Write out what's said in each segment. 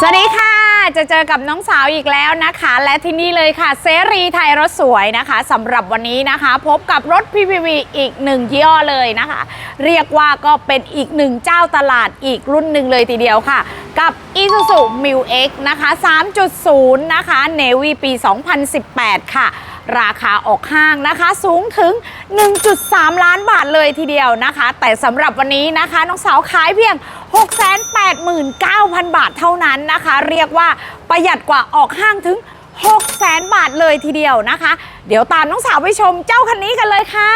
สวัสดีค่ะ จะเจอกับน้องสาวอีกแล้วนะคะ และที่นี่เลยค่ะเสรีไทยรถสวยนะคะสำหรับวันนี้นะคะ พบกับรถ PPV อีกหนึ่งยี่ห้อเลยนะคะ เรียกว่าก็เป็นอีกหนึ่งเจ้าตลาดอีกรุ่นหนึ่งเลยทีเดียวค่ะ กับ Isuzu Mu X นะคะ 3.0 นะคะ Navy ปี 2018 ค่ะราคาออกห้างนะคะสูงถึง 1.3 ล้านบาทเลยทีเดียวนะคะ แต่สำหรับวันนี้นะคะ น้องสาวขายเพียง 689,000 บาทเท่านั้นนะคะ เรียกว่าประหยัดกว่าออกห้างถึง 600,000 บาทเลยทีเดียวนะคะ เดี๋ยวตามน้องสาวไปชมเจ้าคันนี้กันเลยค่ะ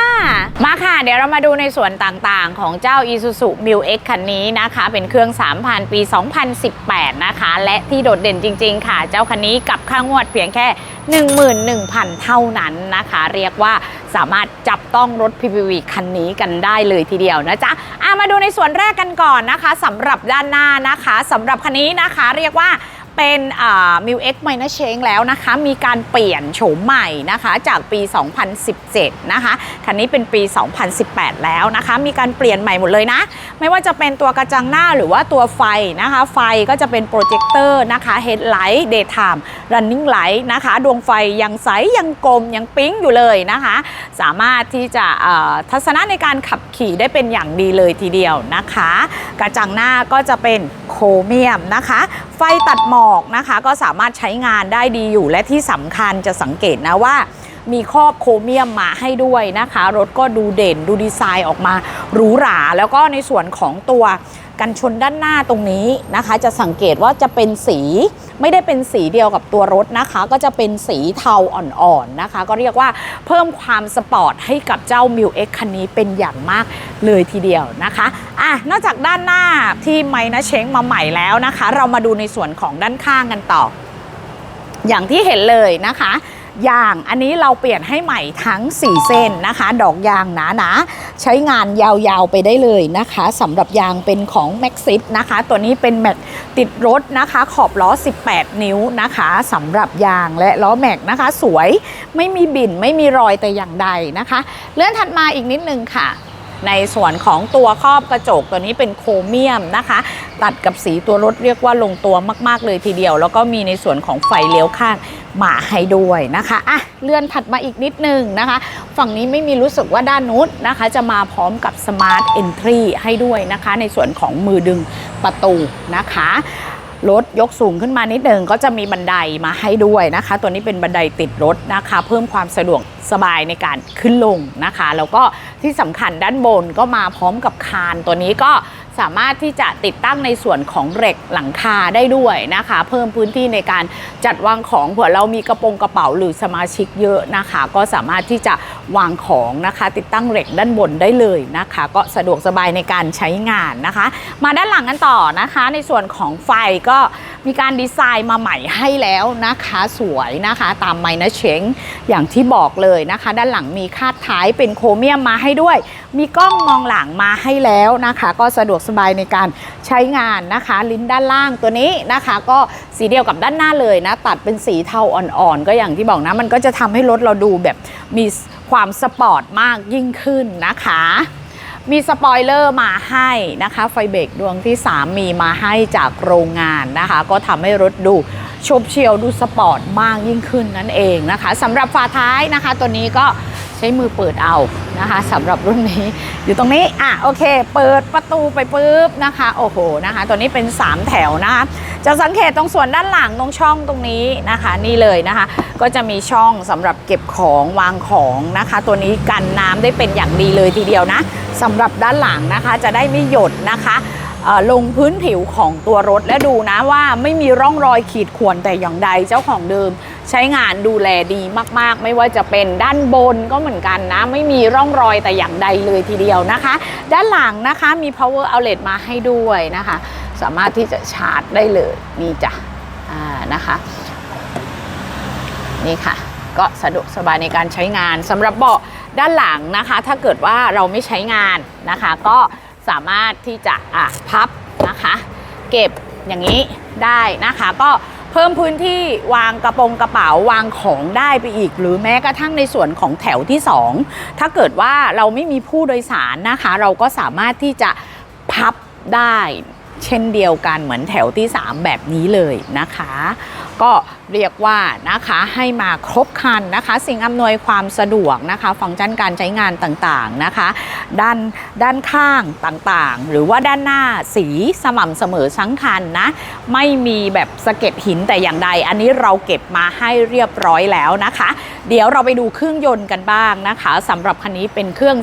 มาค่ะ เดี๋ยวเรามาดูในส่วนต่างๆ ของเจ้า Isuzu Mu X คันนี้นะคะ เป็นเครื่อง 3,000 ปี 2018 นะคะ และที่โดดเด่นจริง ๆ ค่ะ เจ้าคันนี้กับค่างวดเพียงแค่ 11,000 เท่านั้นนะคะ เรียกว่า สามารถจับต้องรถ PPV คันนี้กันได้เลยทีเดียวนะจ๊ะอะมาดูในส่วนแรกกันก่อนนะคะสำหรับด้านหน้านะคะสำหรับคันนี้นะคะ เรียกว่า เป็นมิวเอ็กไมเนเชงแล้วนะคะ มีการเปลี่ยนโฉมใหม่นะคะจากปี 2017 นะคะ คันนี้เป็นปี 2018 แล้วนะคะ มีการเปลี่ยนใหม่หมดเลยนะ ไม่ว่าจะเป็นตัวกระจังหน้าหรือว่าตัวไฟนะคะ ไฟก็จะเป็นโปรเจคเตอร์นะคะเฮดไลท์เดย์ไทม์รันนิ่งไลท์นะคะ ดวงไฟยังใส ยังกลม ยังปิ๊งอยู่เลยนะคะ สามารถที่จะทัศนะในการขับขี่ได้เป็นอย่างดีเลยทีเดียวนะคะ กระจังหน้าก็จะเป็นโครเมียมนะคะ ไฟตัดหมอกอกนะคะ ก็สามารถใช้งานได้ดีอยู่และที่สำคัญจะสังเกตนะว่า มีครอบโครเมียมมาให้ด้วยนะคะ รถก็ดูเด่นดูดีไซน์ออกมาหรูหรา แล้วก็ในส่วนของตัวกันชนด้านหน้าตรงนี้นะคะ จะสังเกตว่าจะเป็นสีไม่ได้เป็นสีเดียวกับตัวรถนะคะ ก็จะเป็นสีเทาอ่อนๆนะคะ ก็เรียกว่าเพิ่มความสปอร์ตให้กับเจ้า m ิ X คันนี้เป็นอย่างมากเลยทีเดียวนะคะอะนอกจากด้านหน้าที่ไมนะเช้งมาใหม่แล้วนะคะ เรามาดูในส่วนของด้านข้างกันต่อ อย่างที่เห็นเลยนะคะ ยางอันนี้เราเปลี่ยนให้ใหม่ทั้ง 4 เส้นนะคะ ดอกยางหนาๆใช้งานยาวๆไปได้เลยนะคะสำหรับยางเป็นของ m a x i s นะคะ ตัวนี้เป็นแม็กติดรถนะคะ ขอบล้อ 18 นิ้วนะคะสำหรับยางและล้อแม็กนะคะ สวยไม่มีบิ่นไม่มีรอยแต่อย่างใดนะคะ เลื่อนถัดมาอีกนิดนึงค่ะ ในส่วนของตัวครอบกระจกตัวนี้เป็นโครเมียมนะคะ ตัดกับสีตัวรถเรียกว่าลงตัวมาก ๆ เลยทีเดียว แล้วก็มีในส่วนของไฟเลี้ยวข้างมาให้ด้วยนะคะอะเลื่อนถัดมาอีกนิดนึงนะคะ ฝั่งนี้ไม่มีรู้สึกว่าด้านนู้นนะคะ จะมาพร้อมกับ Smart Entry ให้ด้วยนะคะ ในส่วนของมือดึงประตูนะคะรถยกสูงขึ้นมานิดหนึ่งก็จะมีบันไดมาให้ด้วยนะคะ ตัวนี้เป็นบันไดติดรถนะคะ เพิ่มความสะดวกสบายในการขึ้นลงนะคะ แล้วก็ที่สำคัญด้านบนก็มาพร้อมกับคานตัวนี้ก็สามารถที่จะติดตั้งในส่วนของเหล็กหลังคาได้ด้วยนะคะ เพิ่มพื้นที่ในการจัดวางของเผื่อเรามีกระโปรงกระเป๋าหรือสมาชิกเยอะนะคะ ก็สามารถที่จะวางของนะคะ ติดตั้งเหล็กด้านบนได้เลยนะคะ ก็สะดวกสบายในการใช้งานนะคะ มาด้านหลังกันต่อนะคะ ในส่วนของไฟก็มีการดีไซน์มาใหม่ให้แล้วนะคะสวยนะคะ ตามไมนะเชงอย่างที่บอกเลยนะคะ ด้านหลังมีคาดท้ายเป็นโครเมียมมาให้ด้วย มีกล้องมองหลังมาให้แล้วนะคะ ก็สะดวกสบายในการใช้งานนะคะ ลิ้นด้านล่างตัวนี้นะคะ ก็สีเดียวกับด้านหน้าเลยนะ ตัดเป็นสีเทาอ่อนๆ ก็อย่างที่บอกนะ มันก็จะทำให้รถเราดูแบบมีความสปอร์ตมากยิ่งขึ้นนะคะ มีสปอยเลอร์มาให้นะคะ ไฟเบรกดวงที่ 3 มีมาให้จากโรงงานนะคะ ก็ทำให้รถดูชบเชียวดูสปอร์ตมากยิ่งขึ้นนั่นเองนะคะสำหรับฝาท้ายนะคะ ตัวนี้ก็ ช้มือเปิดเอานะคะสำหรับรุ่นนี้อยู่ตรงนี้อะโอเค เปิดประตูไปปุ๊บนะคะโอ้โหนะคะตัวนี้เป็น 3 แถวนะคะจะสังเกตตรงส่วนด้านหลังตรงช่องตรงนี้นะคะ นี่เลยนะคะ ก็จะมีช่องสำหรับเก็บของวางของนะคะ ตัวนี้กันน้ำได้เป็นอย่างดีเลยทีเดียวนะสำหรับด้านหลังนะคะจะได้ไม่หยดนะคะลงพื้นผิวของตัวรถและดูนะว่าไม่มีร่องรอยขีดข่วนแต่อย่างใดเจ้าของเดิม ใช้งานดูแลดีมากๆ ไม่ว่าจะเป็นด้านบนก็เหมือนกันนะ ไม่มีร่องรอยแต่อย่างใดเลยทีเดียวนะคะ ด้านหลังนะคะมี power outlet มาให้ด้วยนะคะ สามารถที่จะชาร์จได้เลยนี่จ้ะอ่านะคะนี่ค่ะ ก็สะดวกสบายในการใช้งานสำหรับเบาะด้านหลังนะคะ ถ้าเกิดว่าเราไม่ใช้งานนะคะ ก็สามารถที่จะอะพับนะคะ เก็บอย่างนี้ได้นะคะ ก็ เพิ่มพื้นที่วางกระโปรงกระเป๋าวางของได้ไปอีก หรือแม้กระทั่งในส่วนของแถวที่ 2 ถ้าเกิดว่าเราไม่มีผู้โดยสารนะคะ เราก็สามารถที่จะพับได้ เช่นเดียวกันเหมือนแถวที่ 3 แบบนี้เลยนะคะ ก็เรียกว่านะคะให้มาครบคันนะคะ สิ่งอำนวยความสะดวกนะคะ ฟังก์ชันการใช้งานต่างๆนะคะ ด้านด้านข้างต่างๆ หรือว่าด้านหน้าสีสม่ำเสมอทั้งคันนะ ไม่มีแบบสะเก็ดหินแต่อย่างใด อันนี้เราเก็บมาให้เรียบร้อยแล้วนะคะ เดี๋ยวเราไปดูเครื่องยนต์กันบ้างนะคะสำหรับคันนี้เป็นเครื่อง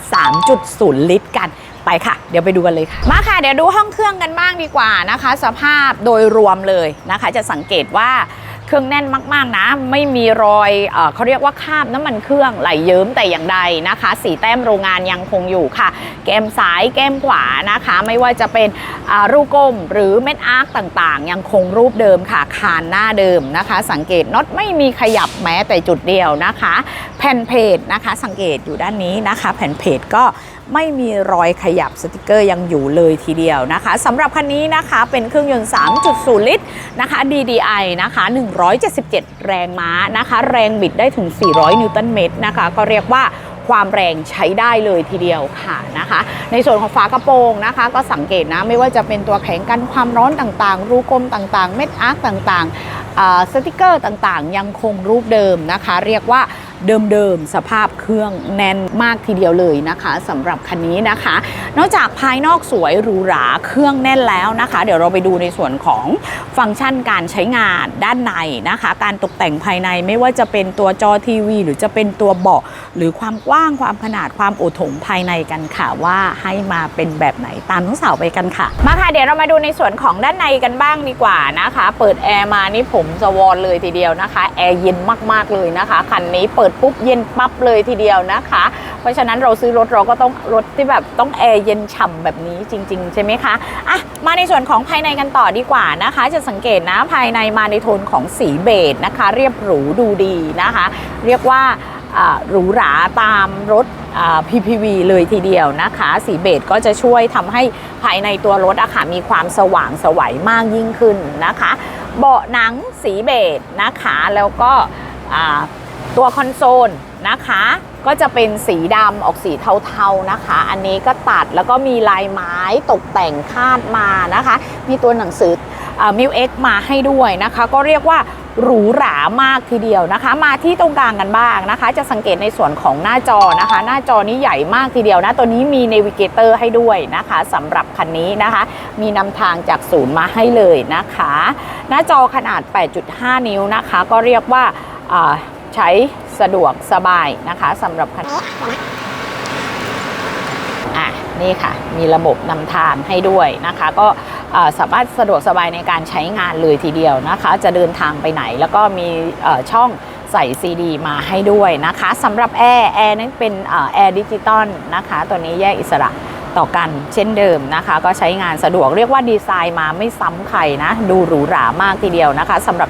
3.0 ลิตรกัน ไปค่ะ เดี๋ยวไปดูกันเลยค่ะ มาค่ะ เดี๋ยวดูห้องเครื่องกันบ้างดีกว่านะคะ สภาพโดยรวมเลยนะคะ จะสังเกตว่าเครื่องแน่นมาก ๆ นะ ไม่มีรอยเอเขาเรียกว่าคราบน้ำมันเครื่องไหลเยิ้มแต่อย่างใดนะคะ สีแต้มโรงงานยังคงอยู่ค่ะ แก้มซ้ายแก้มขวานะคะ ไม่ว่าจะเป็นรูกลมหรือเม็ดอาร์คต่างๆ ยังคงรูปเดิมค่ะ คานหน้าเดิมนะคะ สังเกตน็อตไม่มีขยับแม้แต่จุดเดียวนะคะ แผ่นเพจนะคะ สังเกตอยู่ด้านนี้นะคะ แผ่นเพจก็ ไม่มีรอยขยับสติกเกอร์ยังอยู่เลยทีเดียวนะคะสำหรับคันนี้นะคะเป็นเครื่องยนต์ 3.0 ลิตรนะคะ DDI นะคะ 177 แรงม้านะคะ แรงบิดได้ถึง 400 นิวตันเมตรนะคะ ก็เรียกว่าความแรงใช้ได้เลยทีเดียวค่ะนะคะ ในส่วนของฝากระโปรงนะคะ ก็สังเกตนะไม่ว่าจะเป็นตัวแข็งกันความร้อนต่างๆ รูกลมต่างๆ เม็ดอาร์คต่างๆสติกเกอร์ต่างๆ ยังคงรูปเดิมนะคะ เรียกว่า เดิมๆ สภาพเครื่องแน่นมากทีเดียวเลยนะคะสำหรับคันนี้นะคะ นอกจากภายนอกสวยหรูหราเครื่องแน่นแล้วนะคะ เดี๋ยวเราไปดูในส่วนของฟังก์ชันการใช้งานด้านในนะคะ การตกแต่งภายในไม่ว่าจะเป็นตัวจอทีวี หรือจะเป็นตัวเบาะหรือความกว้างความขนาดความโอถงภายในกันค่ะว่าให้มาเป็นแบบไหนตามทั้งสาวไปกันค่ะ มาค่ะเดี๋ยวเรามาดูในส่วนของด้านในกันบ้างดีกว่านะคะ เปิดแอร์มานี่ผมสวอนเลยทีเดียวนะคะแอร์เย็นมากๆเลยนะคะคันนี้เปิดปุ๊บเย็นปั๊บเลยทีเดียวนะคะ เพราะฉะนั้นเราซื้อรถเราก็ต้องรถที่แบบต้องแอร์เย็นฉ่ำแบบนี้จริง ๆ ใช่ไหมคะอะมาในส่วนของภายในกันต่อดีกว่านะคะ จะสังเกตนะภายในมาในโทนของสีเบจนะคะ เรียบหรูดูดีนะคะ เรียกว่าหรูหราตามรถ PPV เลยทีเดียวนะคะ สีเบจก็จะช่วยทำให้ภายในตัวรถอะค่ะมีความสว่างสวัยมากยิ่งขึ้นนะคะ เบาะหนังสีเบจนะคะ แล้วก็ ตัวคอนโซลนะคะ ก็จะเป็นสีดำออกสีเทาๆนะคะ อันนี้ก็ตัดแล้วก็มีลายไม้ตกแต่งคาดมานะคะ มีตัวหนังสือมิวเอ็กมาให้ด้วยนะคะ ก็เรียกว่าหรูหรามากทีเดียวนะคะ มาที่ตรงกลางกันบ้างนะคะ จะสังเกตในส่วนของหน้าจอนะคะ หน้าจอนี้ใหญ่มากทีเดียวนะ ตัวนี้มีเนวิเกเตอร์ให้ด้วยนะคะสำหรับคันนี้นะคะ มีนำทางจากศูนย์มาให้เลยนะคะ หน้าจอขนาด 8.5 นิ้วนะคะ ก็เรียกว่าอ่า ใช้สะดวกสบายนะคะสำหรับคันอะนี่ค่ะ มีระบบนำทางให้ด้วยนะคะ ก็สามารถสะดวกสบายในการใช้งานเลยทีเดียวนะคะ จะเดินทางไปไหนแล้วก็มีช่องใส่ซีดีมาให้ด้วยนะคะสำหรับแอร์แอร์นั้นเป็นแอร์ดิจิตอลนะคะ ตัวนี้แยกอิสระต่อกันเช่นเดิมนะคะ ก็ใช้งานสะดวกเรียกว่าดีไซน์มาไม่ซ้ำใครนะ ดูหรูหรามากทีเดียวนะคะสำหรับ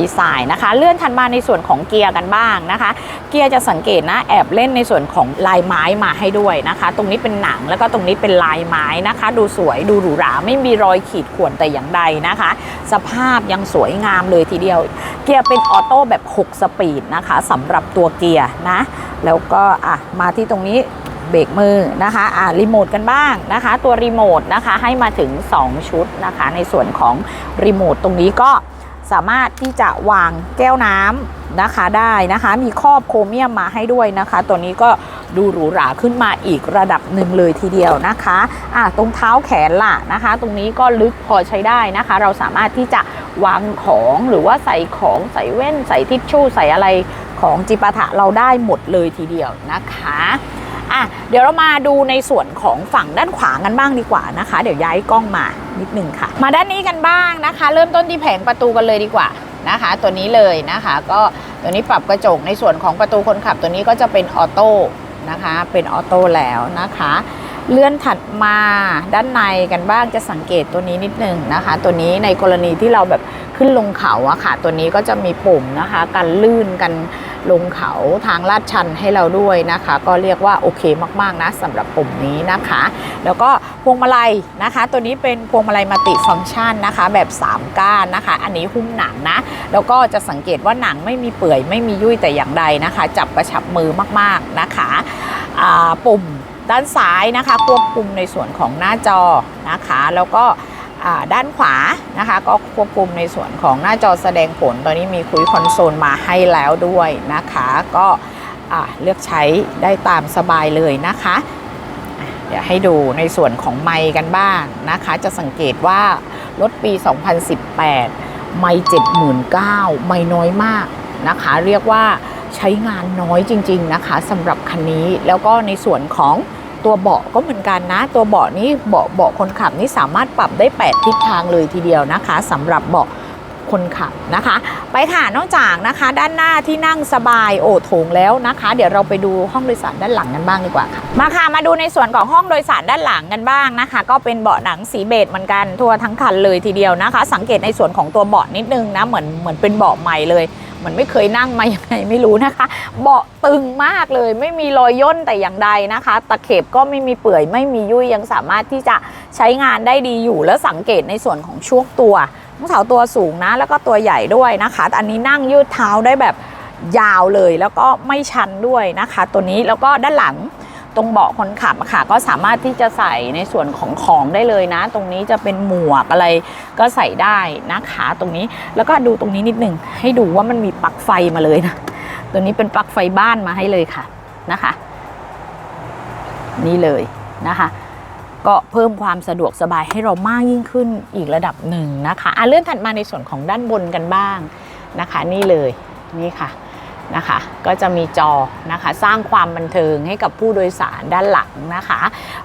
ดีไซน์นะคะ เลื่อนถัดมาในส่วนของเกียร์กันบ้างนะคะ เกียร์จะสังเกตนะแอบเล่นในส่วนของลายไม้มาให้ด้วยนะคะ ตรงนี้เป็นหนังแล้วก็ตรงนี้เป็นลายไม้นะคะ ดูสวยดูหรูหราไม่มีรอยขีดข่วนแต่อย่างใดนะคะ สภาพยังสวยงามเลยทีเดียว เกียร์เป็นออโต้แบบ 6 สปีดนะคะสำหรับตัวเกียร์นะ แล้วก็อะมาที่ตรงนี้เบรกมือนะคะอ่ารีโมทกันบ้างนะคะ ตัวรีโมทนะคะให้มาถึง 2 ชุดนะคะ ในส่วนของรีโมทตรงนี้ก็ สามารถที่จะวางแก้วน้ำนะคะได้นะคะ มีครอบโครเมียมมาให้ด้วยนะคะ ตัวนี้ก็ดูหรูหราขึ้นมาอีกระดับหนึ่งเลยทีเดียวนะคะอะตรงเท้าแขนล่ะนะคะ ตรงนี้ก็ลึกพอใช้ได้นะคะ เราสามารถที่จะวางของหรือว่าใส่ของใส่แว่นใส่ทิชชู่ใส่อะไรของจิปาถะเราได้หมดเลยทีเดียวนะคะ อะเดี๋ยวเรามาดูในส่วนของฝั่งด้านขวากันบ้างดีกว่านะคะ เดี๋ยวย้ายกล้องมานิดนึงค่ะ มาด้านนี้กันบ้างนะคะ เริ่มต้นที่แผงประตูกันเลยดีกว่านะคะ ตัวนี้เลยนะคะ ก็ตัวนี้ปรับกระจกในส่วนของประตูคนขับตัวนี้ก็จะเป็นออโต้นะคะ เป็นออโต้แล้วนะคะ เลื่อนถัดมาด้านในกันบ้างจะสังเกตตัวนี้นิดนึงนะคะ ตัวนี้ในกรณีที่เราแบบขึ้นลงเขาอะค่ะ ตัวนี้ก็จะมีปุ่มนะคะกันลื่นกันลงเขาทางลาดชันให้เราด้วยนะคะ ก็เรียกว่าโอเคมากๆนะสำหรับปุ่มนี้นะคะ แล้วก็พวงมาลัยนะคะ ตัวนี้เป็นพวงมาลัยมัลติฟังก์ชันนะคะ แบบ 3 ก้านนะคะ อันนี้หุ้มหนังนะ แล้วก็จะสังเกตว่าหนังไม่มีเปื่อยไม่มียุ่ยแต่อย่างใดนะคะ จับกระชับมือมากๆนะคะปุ่ม ด้านซ้ายนะคะ ควบคุมในส่วนของหน้าจอนะคะ แล้วก็ด้านขวานะคะ ก็ควบคุมในส่วนของหน้าจอแสดงผล ตอนนี้มีคุยคอนโซลมาให้แล้วด้วยนะคะ ก็เลือกใช้ได้ตามสบายเลยนะคะ เดี๋ยวให้ดูในส่วนของไมค์กันบ้างนะคะ จะสังเกตว่ารถปี 2018 ไม่79,000 ไม่น้อยมากนะคะ เรียกว่าใช้งานน้อยจริง ๆ นะคะสำหรับคันนี้แล้วก็ในส่วนของ ตัวเบาะก็เหมือนกันนะ ตัวเบาะนี้เบาะเบาะคนขับนี่สามารถปรับได้ 8 ทิศทางเลยทีเดียวนะคะสำหรับเบาะคนขับนะคะ ไปค่ะนอกจากนะคะ ด้านหน้าที่นั่งสบายโอ้โถงแล้วนะคะ เดี๋ยวเราไปดูห้องโดยสารด้านหลังกันบ้างดีกว่าค่ะมาค่ะมาดูในส่วนของห้องโดยสารด้านหลังกันบ้างนะคะ ก็เป็นเบาะหนังสีเบจเหมือนกันทั่วทั้งคันเลยทีเดียวนะคะ สังเกตในส่วนของตัวเบาะนิดนึงนะเหมือนเหมือนเป็นเบาะใหม่เลย มือนไม่เคยนั่งมายังไงไม่รู้นะคะ เบาะตึงมากเลย ไม่มีรอยย่นแต่อย่างใดนะคะ ตะเข็บก็ไม่มีเปื่อย ไม่มียุ่ยยังสามารถที่จะใช้งานได้ดีอยู่ แล้วสังเกตในส่วนของช่วงตัวน้องสาวตัวสูงนะ แล้วก็ตัวใหญ่ด้วยนะคะอันนี้นั่งยืดเท้าได้แบบยาวเลย แล้วก็ไม่ชันด้วยนะคะ ตัวนี้แล้วก็ด้านหลัง ตรงเบาะคนขับค่ะ ก็สามารถที่จะใส่ในส่วนของของได้เลยนะ ตรงนี้จะเป็นหมวกอะไรก็ใส่ได้นะคะตรงนี้แล้วก็ดูตรงนี้นิดหนึ่งให้ดูว่ามันมีปลั๊กไฟมาเลยนะตัวนี้เป็นปลั๊กไฟบ้านมาให้เลยค่ะนะคะ นี่เลยนะคะ ก็เพิ่มความสะดวกสบายให้เรามากยิ่งขึ้นอีกระดับหนึ่งนะคะอะเลื่อนถัดมาในส่วนของด้านบนกันบ้างนะคะ นี่เลยนี่ค่ะ นะคะ ก็จะมีจอนะคะ สร้างความบันเทิงให้กับผู้โดยสารด้านหลังนะคะ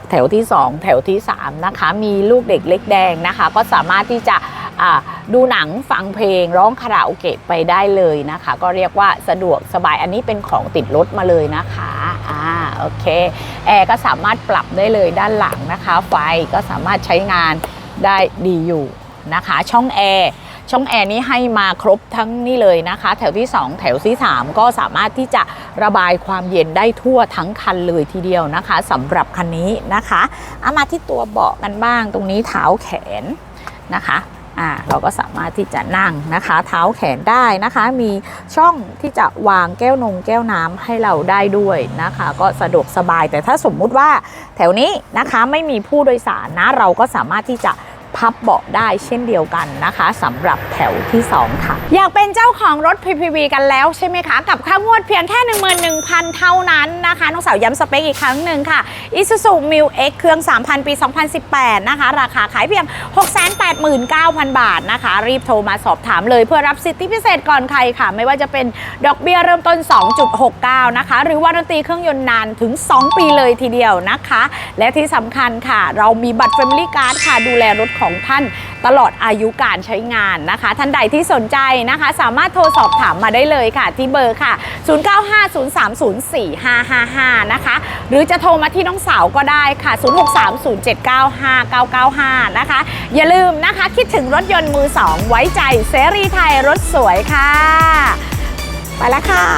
แถวที่ 2 แถวที่ 3 นะคะ มีลูกเด็กเล็กแดงนะคะ ก็สามารถที่จะดูหนังฟังเพลงร้องคาราโอเกะไปได้เลยนะคะ ก็เรียกว่าสะดวกสบายอันนี้เป็นของติดรถมาเลยนะคะอ่าโอเคแอร์ก็สามารถปรับได้เลยด้านหลังนะคะ ไฟก็สามารถใช้งานได้ดีอยู่นะคะ ช่องแอร์ ช่องแอร์นี้ให้มาครบทั้งนี่เลยนะคะ แถวที่ 2 แถวที่ 3 ก็สามารถที่จะระบายความเย็นได้ทั่วทั้งคันเลยทีเดียวนะคะสำหรับคันนี้นะคะเอามาที่ตัวเบาะกันบ้างตรงนี้เท้าแขนนะคะอ่าเราก็สามารถที่จะนั่งนะคะ เท้าแขนได้นะคะ มีช่องที่จะวางแก้วนงแก้วน้ำให้เราได้ด้วยนะคะ ก็สะดวกสบายแต่ถ้าสมมุติว่าแถวนี้นะคะไม่มีผู้โดยสารนะเราก็สามารถที่จะ พับเบาะได้เช่นเดียวกันนะคะสำหรับแถวที่ 2 ค่ะ อยากเป็นเจ้าของรถ PPV กันแล้วใช่ไหมคะ กับค่างวดเพียงแค่ 11,000 เท่านั้นนะคะน้องสาวย้ำสเปคอีกครั้งหนึ่งค่ะ Isuzu m i l X เครื่อง 3,000 ปี 2018 นะคะ ราคาขายเพียง 689,000 บาทนะคะ รีบโทรมาสอบถามเลยเพื่อรับสิทธิพิเศษก่อนใครค่ะ ไม่ว่าจะเป็นดอกเบี้ยเริ่มต้น 2.69 นะคะ หรือวารันตีเครื่องยนต์นานถึง 2 ปีเลยทีเดียวนะคะ และที่สำคัญค่ะ เรามีบัตร Family Card ค่ะดูแลรถของท่านตลอดอายุการใช้งานนะคะ ท่านใดที่สนใจนะคะ สามารถโทรสอบถามมาได้เลยค่ะ ที่เบอร์ค่ะ 0950304555 นะคะ หรือจะโทรมาที่น้องสาวก็ได้ค่ะ 0630795995 นะคะ อย่าลืมนะคะคิดถึงรถยนต์มือสองไว้ใจเสรีไทยรถสวยค่ะ ไปแล้วค่ะ